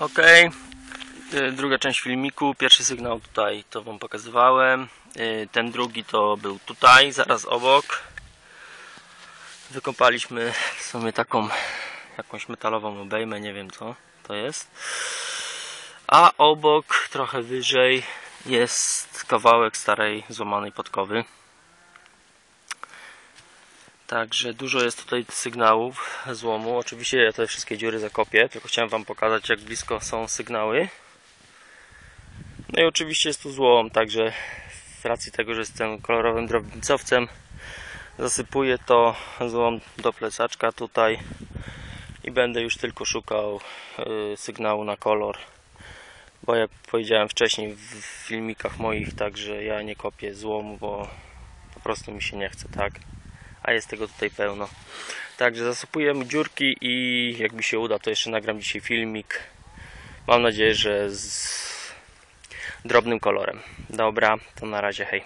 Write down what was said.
Ok, druga część filmiku. Pierwszy sygnał tutaj to Wam pokazywałem. Y, Ten drugi to był tutaj, zaraz obok. Wykopaliśmy sobie taką jakąś metalową obejmę, nie wiem co to jest. A obok, trochę wyżej, jest kawałek starej złamanej podkowy. Także dużo jest tutaj sygnałów złomu. Oczywiście ja te wszystkie dziury zakopię, tylko chciałem Wam pokazać jak blisko są sygnały. No i oczywiście jest tu złom, także z racji tego, że jestem kolorowym drobnicowcem, zasypuję to złom do plecaczka tutaj i będę już tylko szukał y, sygnału na kolor. Bo jak powiedziałem wcześniej w filmikach moich, także ja nie kopię złomu, bo po prostu mi się nie chce, tak? A jest tego tutaj pełno. Także zasypujemy dziurki i jak mi się uda, to jeszcze nagram dzisiaj filmik. Mam nadzieję, że z drobnym kolorem. Dobra, to na razie, hej.